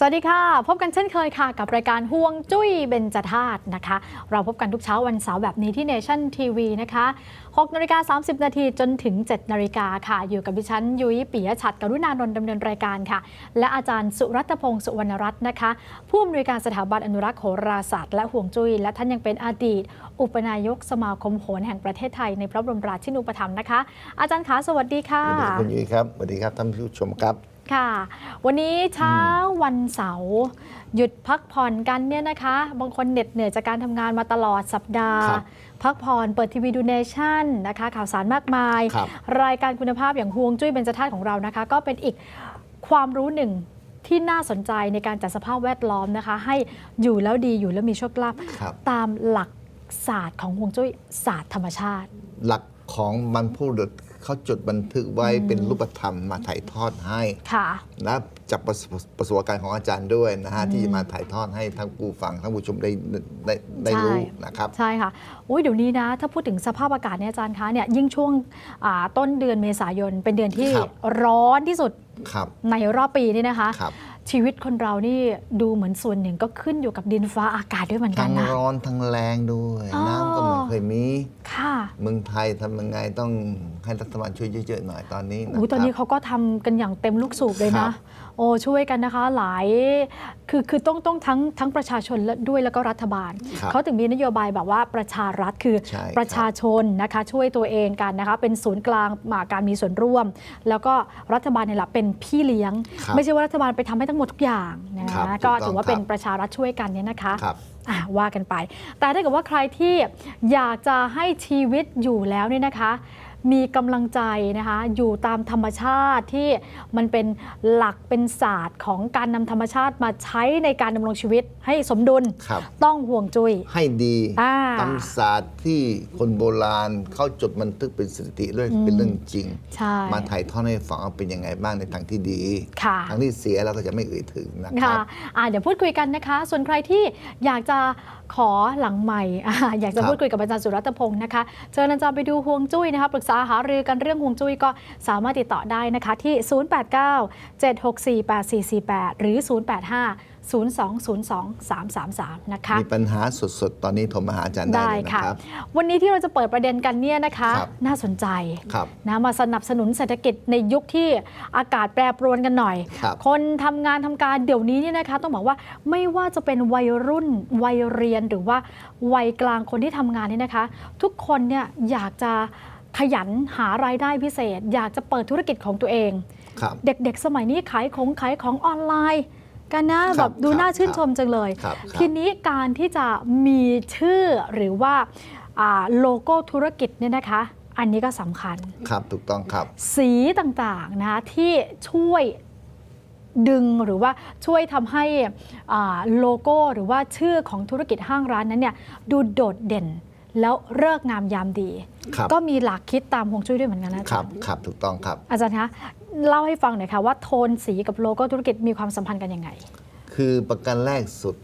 สวัสดีค่ะ พบกันเช่นเคยค่ะ กับรายการห่วงจุ้ยเบญจธาตุนะคะ เราพบกันทุกเช้าวันเสาร์แบบนี้ที่ Nation TV นะคะ6นาฬิกา30 นาทีจนถึง 7นาฬิกาค่ะ อยู่กับดิฉัน ยุ้ยปิยะฉัดกรุณานนท์ดำเนินรายการค่ะ และอาจารย์สุรัตพงศ์สุวรรณรัตน์นะคะ ผู้อำนวยการสถาบันอนุรักษ์โหราศาสตร์และห่วงจุ้ย และท่านยังเป็นอดีต อุปนายกสมาคมโหรแห่งประเทศไทยในพระบรมราชินูปถัมภ์นะคะ อาจารย์ขาสวัสดีค่ะสวัสดีคุณยุ้ยครับสวัสดีครับท่านผู้ชมครับ ค่ะ วันนี้เช้าวันเสาร์หยุดพักผ่อนกันเนี่ยนะคะ บางคนเหน็ดเหนื่อยจากการทำงานมาตลอดสัปดาห์ครับพักผ่อนเปิดทีวีดูเนชั่นนะคะ ข่าวสารมากมายครับรายการคุณภาพอย่างฮวงจุ้ยเบญจธาตุของเรานะคะ ก็เป็นอีกความรู้หนึ่งที่น่าสนใจในการจัดสภาพแวดล้อมนะคะ ให้อยู่แล้วดีอยู่แล้วมีโชคลาภครับตามหลักศาสตร์ของฮวงจุ้ยศาสตร์ธรรมชาติ หลักของบรรพบุรุษ เขาจดบันทึกไว้เป็นรูปธรรมมาถ่ายทอดให้ค่ะและจากประสบประสบการณ์ของอาจารย์ด้วยนะฮะที่จะมาถ่ายทอดให้ทั้งผู้ฟังทั้งผู้ชมได้ได้ได้รู้ใช่นะครับ ใช่ค่ะอุ้ยเดี๋ยวนี้นะ ถ้าพูดถึงสภาพอากาศเนี่ยอาจารย์คะเนี่ยยิ่งช่วงอ่าต้นเดือนเมษายนเป็นเดือนที่ครับร้อนที่สุดครับในรอบปีนี่นะคะครับ ชีวิตคนเรานี่ดูเหมือนส่วนหนึ่งก็ขึ้นอยู่กับดินฟ้าอากาศด้วยเหมือนกัทั้นงนะ ร้อนทั้งแรงด้วย อ๋อ น้ำก็ไม่เคยมี ค่ะเมืองไทยทำยังไงต้องให้รัฐบาลช่วยเยอะๆหน่อยตอนนี้นะอุ้ยตอนนี้ครับเขาก็ทำกันอย่างเต็มลูกสูบเลยครันะบ โอ้ช่วยกันนะคะหลายคือคือต้องต้องทั้งทั้งประชาชนและด้วยแล้วก็รัฐบาล ครับเขาถึงมีนโยบายแบบว่าประชารัฐคือใช่ครับ ประชาชนนะคะช่วยตัวเองกันนะคะ เป็นศูนย์กลางมาการมีส่วนร่วม แล้วก็รัฐบาลเนี่ยแหละเป็นพี่เลี้ยง ครับ ไม่ใช่ว่ารัฐบาลไปทำให้ทั้งหมดทุกอย่างนะครับคะก็ถูกต้องถือว่าครับเป็นประชารัฐช่วยกันเนี่ยนะคะ ครับ อะว่ากันไป แต่ถ้าเกิดว่าใครที่อยากจะให้ชีวิตอยู่แล้วเนี่ยนะคะ มีกำลังใจนะคะอยู่ตามธรรมชาติที่มันเป็นหลักเป็นศาสตร์ของการนำธรรมชาติมาใช้ในการดำรงชีวิตให้สมดุล ครับ ต้องห่วงจุย้ย ให้ดีอ่าตามศาสตร์ที่คนโบราณเขาจดบันทึกเป็นสถิติเรื่องเป็นเรื่องจริง ใช่ มาถ่ายทอดให้ฟังว่าเป็นยังไงบ้างในทางที่ดี ค่ะ ทางที่เสียเราก็จะไม่เอ่ยถึงนะคค่ะรับ อะเดี๋ยวพูดคุยกันนะคะ ส่วนใครที่อยากจะ ขอหลังใหม่อยากจะพูดคุยกับอาจารย์สุรัตพงศ์นะคะ เชิญอาจารย์ไปดูห่วงจุ้ยนะคะปรึกษาหารือกันเรื่องห่วงจุ้ยก็สามารถติดต่อได้นะคะที่ 089 764 8448 หรือ 085 0202333 นะคะ มีปัญหาสดๆ ตอนนี้โทรมาหาอาจารย์ได้ได้เลยนะค่ะครับ วันนี้ที่เราจะเปิดประเด็นกันเนี่ยนะคะครับน่าสนใจครับนะมาสนับสนุนเศรษฐกิจในยุคที่อากาศแปรปรวนกันหน่อยครับคนทำงานทำการเดี๋ยวนี้เนี่ยนะคะ ต้องบอกว่าไม่ว่าจะเป็นวัยรุ่นวัยเรียนหรือว่าวัยกลางคนที่ทำงานเนี่ยนะคะ ทุกคนเนี่ยอยากจะขยันหารายได้พิเศษ อยากจะเปิดธุรกิจของตัวเองครับเด็กๆ สมัยนี้ขายของขายของออนไลน์ กันนะครับแบบดูครับน่าชื่นครับชมจังเลย ครับครับ ทีนี้การที่จะมีชื่อหรือว่าอ่าโลโก้ธุรกิจเนี่ยนะคะ อันนี้ก็สำคัญ ครับถูกต้องครับ สีต่างๆนะคะที่ช่วยดึงหรือว่าช่วยทำให้อ่าโลโก้หรือว่าชื่อของธุรกิจห้างร้านนั้นเนี่ยดูโดดเด่นแล้วเลิกษ์งามยามดี ครับ ก็มีหลักคิดตามฮวงจุ้ยด้วยเหมือนกันนะอาครัจาบรย์ครับถูกต้องครับ อาจารย์คะ เล่าให้ฟังหน่อยค่ะว่าโทนสีกับโลโก้ธุรกิจมีความสัมพันธ์กันยังไง คือประการแรกสุด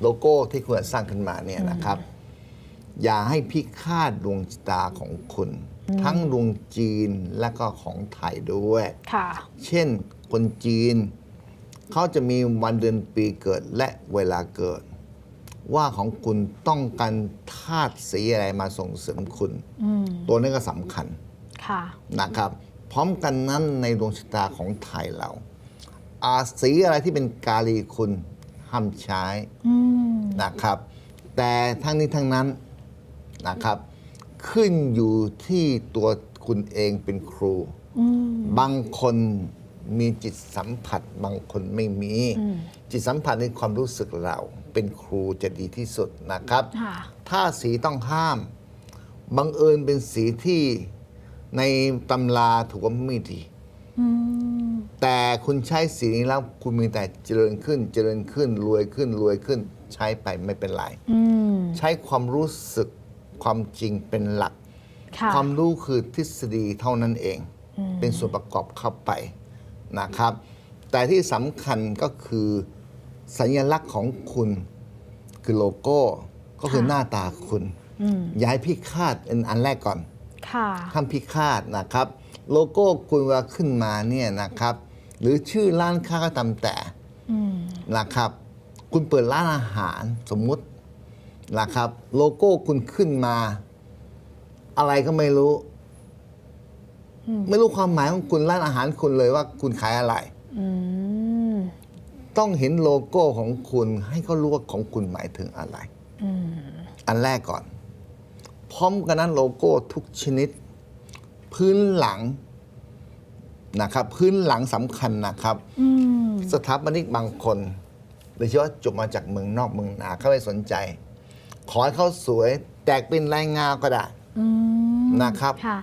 โลโก้ที่คุณสร้างขึ้นมาเนี่ยนะครับ อย่าให้พิฆาตดวงชะตาของคุณ ทั้งดวงจีนและก็ของไทยด้วยค่ะเช่นคนจีน เขาจะมีวันเดือนปีเกิดและเวลาเกิด ว่าของคุณต้องการธาตุสีอะไรมาส่งเสริมคุณอืมตัวนี้ก็สำคัญค่ะนะครับ พร้อมกันนั้นในดวงชะตาของไทยเรา อาสีอะไรที่เป็นกาลีคุณห้ามใช้อืมนะครับ แต่ทั้งนี้ทั้งนั้นนะครับ ขึ้นอยู่ที่ตัวคุณเองเป็นครูอืมบางคนมีจิตสัมผัสบางคนไม่มีอืมจิตสัมผัสในความรู้สึกเรา เป็นครูจะดีที่สุดนะครับค่ะถ้าสีต้องห้ามบังเอิญเป็นสีที่ ในตำราถือว่าไม่ดีอืมแต่คุณใช้สีนี้แล้วคุณมีแต่เจริญขึ้น เจริญขึ้นรวยขึ้นรวยขึ้น ใช้ไปไม่เป็นไรอืมใช้ความรู้สึกความจริงเป็นหลักค่ะความรู้คือทฤษฎีเท่านั้นเอง เป็นส่วนประกอบเข้าไปนะครับ แต่ที่สำคัญก็คือสัญลักษณ์ของคุณคือโลโก้ก็คือค่ะหน้าตาคุณอืมอย่าให้พิฆาตเป็นอันแรกก่อน ค่ะห้ามพิฆาตนะครับ โลโก้คุณวลาขึ้นมาเนี่ยนะครับ หรือชื่อร้านค้าก็ตามแต่นะครับ คุณเปิดร้านอาหารสมมุตินะครับ โลโก้คุณขึ้นมา อะไรก็ไม่รู้ ไม่รู้ความหมายของคุณร้านอาหารคุณเลยว่าคุณขายอะไรต้องเห็นโลโก้ของคุณให้เขารู้ว่าของคุณหมายถึงอะไรอันแรกก่อน พร้อมกันนั้นโลโก้ทุกชนิด พื้นหลังนะครับพื้นหลังสำคัญนะครับอืมสถาปนิกบางคนโดยเฉพาะจบมาจากเมืองนอกเมืองนาเขาไม่สนใจ ขอให้เขาสวย แตกเป็นลายงาก็ได้อืมนะครับค่ะ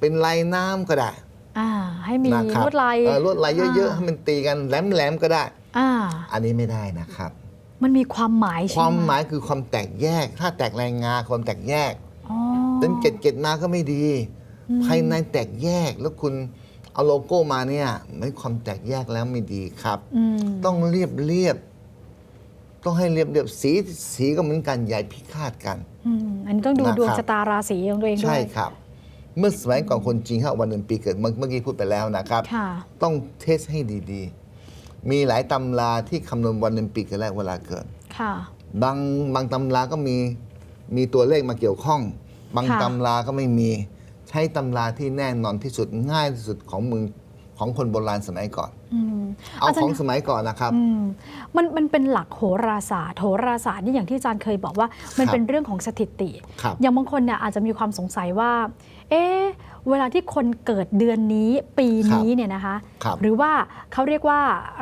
เป็นลายน้ำก็ได้อ่าให้มีนะครับลวดลายเออลวดลายเยอะๆให้มันตีกันแหลมๆก็ได้อ่าอันนี้ไม่ได้นะครับ มันมีความหมายใช่ความไหหมายคือความแตกแยก ถ้าแตกลายงาความแตกแยก อ๋อ เป็นเกล็ดเกล็ดๆมาก็ไม่ดีภายในแตกแยกแล้วคุณเอาโลโก้มาเนี่ยไม่ความแตกแยกแล้วไม่ดีครับ อืมต้องเรียบเรียบ ต้องให้เรียบเรียบสีสีก็เหมือนกันใหญ่พิฆาตกัน อืมอันนี้ต้องดูนะครับ ดวงชะตาราศีของตัวเองด้ใช่วยครับ เมื่อสมัยก่อนคนจีนเขาเอาวันเดือนปีเกิดเมื่อเมื่อกี้พูดไปแล้วนะครับ ค่ะ ต้องเทสให้ดีๆ มีหลายตำราที่คำนวณวันเดือนปีเกิดและเวลาเกิด ค่ะ บางบางตำราก็มี มีตัวเลขมาเกี่ยวข้อง บางค่ะ ตำราก็ไม่มี ใช้ตำราที่แน่นอนที่สุดง่ายที่สุดของเมืองของคนโบราณสมัยก่อน อืม เอาจรย์ ของสมัยก่อนนะครับ อืมมันมันเป็นหลักโหราศาสตร์โหราศาสตร์นี่อย่างที่อาจารย์เคยบอกว่า มันครับ เป็นเรื่องของสถิติ ครับ อย่างบางคนเนี่ยอาจจะมีความสงสัยว่า เอ๊ะเวลาที่คนเกิดเดือนนี้ปีนี้เนี่ยนะคะ ครับ หรือว่าเขาเรียกว่า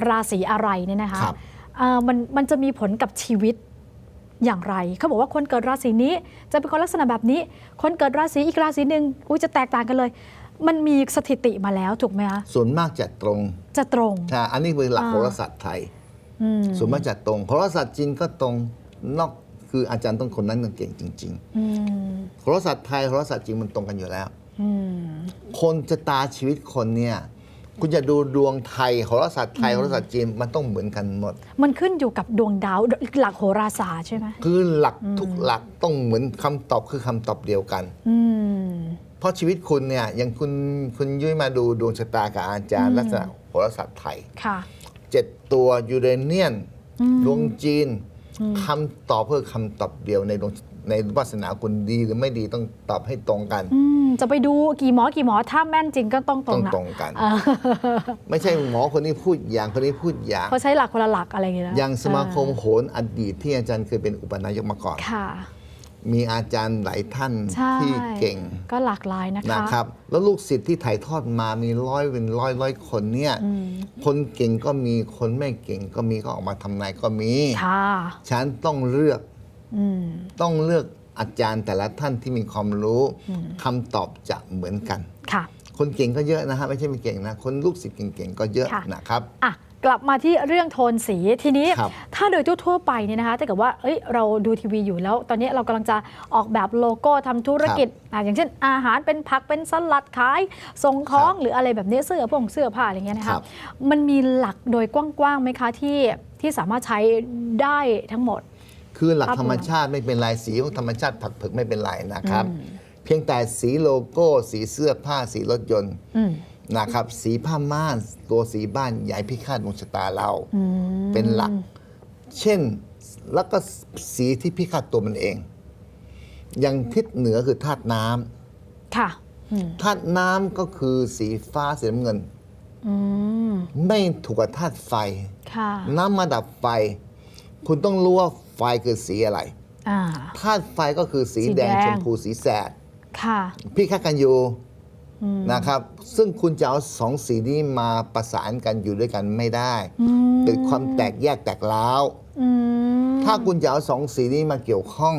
ราศีอะไรเนี่ยนะคะครับ เอ่อมันมันจะมีผลกับชีวิต อย่างไร เขาบอกว่าคนเกิดราศีนี้ จะเป็นคนลักษณะแบบนี้ คนเกิดราศีอีกราศีหนึ่งอุ้ยจะแตกต่างกันเลย มันมีสถิติมาแล้วถูกไหมคะส่วนมากจะตรงจะตรงใช่อันนี้คือหลักอ่าโหราศาสตร์ไทยอืมส่วนมากจะตรงโหราศาสตร์จีนก็ตรงนอกคืออาจารย์ต้องคนนั้นเก่งจริงอืมๆโหราศาสตร์ไทยโหราศาสตร์จีนมันตรงกันอยู่แล้วอืมคนจะตาชีวิตคนเนี่ย คุณจะดูดวงไทยโหราศาสตร์ไทยโหราศาสตร์จีนมันต้องเหมือนกันหมด มันขึ้นอยู่กับดวงดาวหลักโหราศาสตร์ใช่ไหมคือหลักทุกหลักต้องเหมือนคำตอบคือคำตอบเดียวกัน อืม เพราะชีวิตคุณเนี่ยอย่างคุณคุณยุ้ยมาดูดวงชะตากับอาจารย์ลักษณะโหราศาสตร์ไทยค่ะ เจ็ดตัวยูเรเนียนอืม ดวงจีน คำตอบเพื่อคำตอบเดียวในดวงในวาสนาคุณดีหรือไม่ดีต้องตอบให้ตรงกัน อืมจะไปดูกี่หมอกี่หมอถ้าแม่นจริงก็ต้องตรต้องงนะตรงกัน เออไม่ใช่หมอคนนี้พูดอย่างคนนี้พูดอย่าง เขาใช้หลักคนละหลักอะไรอย่างเงี้ยนะอย่างสมาคมเอโหนอดีตที่อาจารย์เคยเป็นอุปนายกมาก่อนอค่ะ มีอาจารย์หลายท่านใช่ที่เก่งก็หลากหลายนะคะนะครับ แล้วลูกศิษย์ที่ถ่ายทอดมามีร้อยเป็นร้อยร้อยคนเนี่ยอืมคนเก่งก็มีคนไม่เก่งก็มีก็ออกมาทำนายก็มี ค่ะฉันต้องเลือกอืม ต้องเลือกอาจารย์แต่ละท่านที่มีความรู้คำตอบจะเหมือนกัน ค่ะ คนเก่งก็เยอะนะฮะไม่ใช่ไม่เก่งนะ คนลูกศิษย์เก่งๆก็เยอะค่ะ นะครับ อะ กลับมาที่เรื่องโทนสีทีนี้ครับถ้าโดยทั่วๆไปเนี่ยนะคะถ้าเกิดว่าเอ้ยเราดูทีวีอยู่แล้ว ตอนนี้เรากำลังจะออกแบบโลโก้ทำธุรกิจอะอย่างเช่น อาหารเป็นผักเป็นสลัดขายส่งของครับหรืออะไรแบบนี้เสื้อผงเสื้อผ้าอะไรเงี้ยนะครัคะบมันมีหลักโดยกว้างๆไหมคะที่ที่สามารถใช้ได้ทั้งหมด คือหลักครับธรรมชาติไม่เป็นไรสีของธรรมชาติผักเผือกไม่เป็นไรนะครับ เพียงแต่สีโลโก้ สีเสื้อผ้าสีรถยนต์อืม นะครับสีผ้าม่านตัวสีบ้านใหญ่พิฆาตดวงชะตาเราอืมเป็นหลัก เช่นแล้วก็สีที่พิฆาตตัวมันเอง อย่างทิศเหนือคือธาตุน้ำค่ะอืมธาตุน้ำก็คือสีฟ้าสีน้ำเงินอืมไม่ถูกกับธาตุไฟค่ะน้ำมาดับไฟ คุณต้องรู้ว่าไฟคือสีอะไรอ่าธาตุไฟก็คือสีสีแดงแดงชมพูสีแสดค่ะพี่คัดกันอยู่อืม นะครับ ซึ่งคุณจะเอาสองสีนี้มาประสานกันอยู่ด้วยกันไม่ได้อืมเกิดความแตกแยกแตกร้าวอืมถ้าคุณจะเอาสองสีนี้มาเกี่ยวข้อง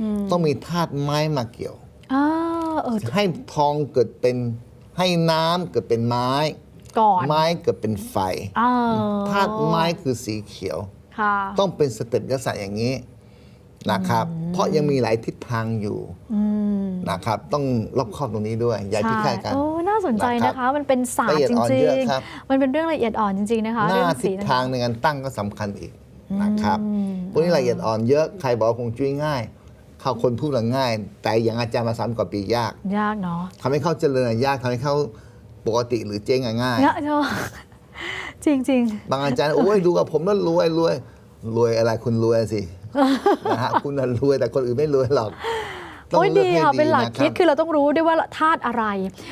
อืมต้องมีธาตุไม้มาเกี่ยวอ่าเออให้ทองเกิดเป็นให้น้ำเกิดเป็นไม้ก่อนไม้เกิดเป็นไฟอ่าธาตุไม้คือสีเขียวค่ะต้องเป็นสเต็ปลักษณะอย่างนี้ นะครับ เพราะยังมีหลายทิศทางอยู่อืมนะครับต้องรอบคอบตรงนี้ด้วย อย่าพิฆาตกันโอ้น่าสนใจนะนะครัคะบมันเป็นศาสตละเอียร์ดจอ่อนริเยงอะครับๆมันเป็นเรื่องละเอียดอ่อนจริงๆนะคะหน้าเรื่องทิสีศนะทางในการตั้งก็สำคัญอีกนะครับพวกนี้ละเอียดอ่อนเยอะใครบอกว่าคงจุ้ยง่ายเข้าคนพูดละง่าย แต่อย่างอาจารย์มาสามกว่าปียาก ยากเนาะทำให้เขาเจริญอะยากทำให้เขาปกติหรือเจ๊งอะง่ายเนี่ยเธอจริงบางอาจารย์โอ้ยดูกับผมแล้วรวยรวยรวยอะไรคุณรวยสิ นะฮะคุณน่ะรวยแต่คนอื่นไม่รวยหรอกๆโอ้ยดีค่ะเป็นหลักนะรับคิดคือเราต้องรู้ด้วยว่าธาตุอะไร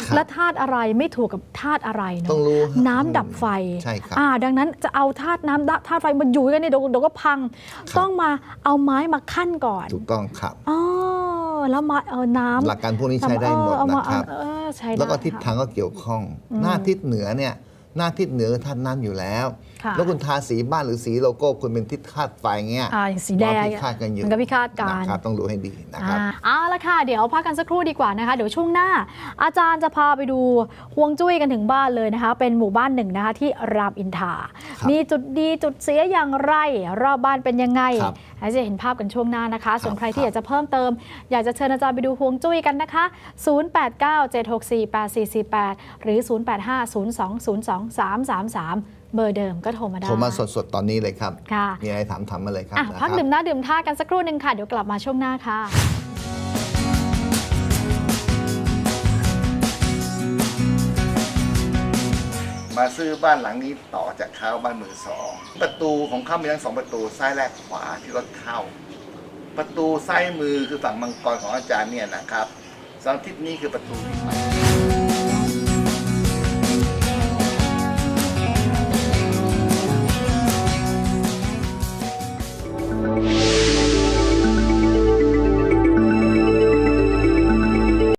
ครับและธาตุอะไรไม่ถูกกับธาตุอะไรเนาะต้องรู้น้ำดับไฟใช่ครับอ่าดังนั้นจะเอาธาตุน้ำธาตุไฟมาอยู่กันเนี่ยเดี๋ยวเดี๋ยวก็พังครับต้องมาเอาไม้มาขั้นก่อน ถูกต้องครับอ๋อแล้วมาเอาน้ำหลักการพวกนี้ใช้ได้หมดเอามานะครับเออใช้ได้แล้วก็ทิศค่ะทางก็เกี่ยวข้อง หน้าทิศเหนือเนี่ย หน้าทิศเหนือคือธาตุน้ำอยู่แล้ว ค่ะ แล้วคุณทาสีบ้านหรือสีโลโก้คุณเป็นทิศธาตุไฟเงี้ยอ่าอย่างสีแดงมันพิฆาตกันอยู่มันก็พิฆาตกัน นะครับต้องรู้ให้ดีนะครับ อ่าเอาละค่ะ เดี๋ยวพักกันสักครู่ดีกว่านะคะ เดี๋ยวช่วงหน้า อาจารย์จะพาไปดูฮวงจุ้ยกันถึงบ้านเลยนะคะ เป็นหมู่บ้านหนึ่งนะคะที่รามอินทราครับมีจุดดีจุดเสียอย่างไร รอบบ้านเป็นยังไง ครับ ให้จะเห็นภาพกันช่วงหน้านะคะ ส่วนครับใครที่อยากจะเพิ่มเติม อยากจะเชิญอาจารย์ไปดูฮวงจุ้ยกันนะคะ 0897648448 หรือ 0850202333เบอร์เดิมก็โทรมาได้ โทรมาสดๆ ตอนนี้เลยครับค่ะมีอะไรถามถามมาเลยครับอะนะพักครับดื่มน้าดื่มท่ากันสักครู่หนึ่งค่ะ เดี๋ยวกลับมาช่วงหน้าค่ะ มาซื้อบ้านหลังนี้ต่อจากเขาบ้านมือสองประตูของเขามีทั้งสองประตูซ้ายและขวาที่รถเข้า ประตูซ้ายมือคือฝั่งมังกรของอาจารย์เนี่ยนะครับสองทิศนี้คือประตูที่ไป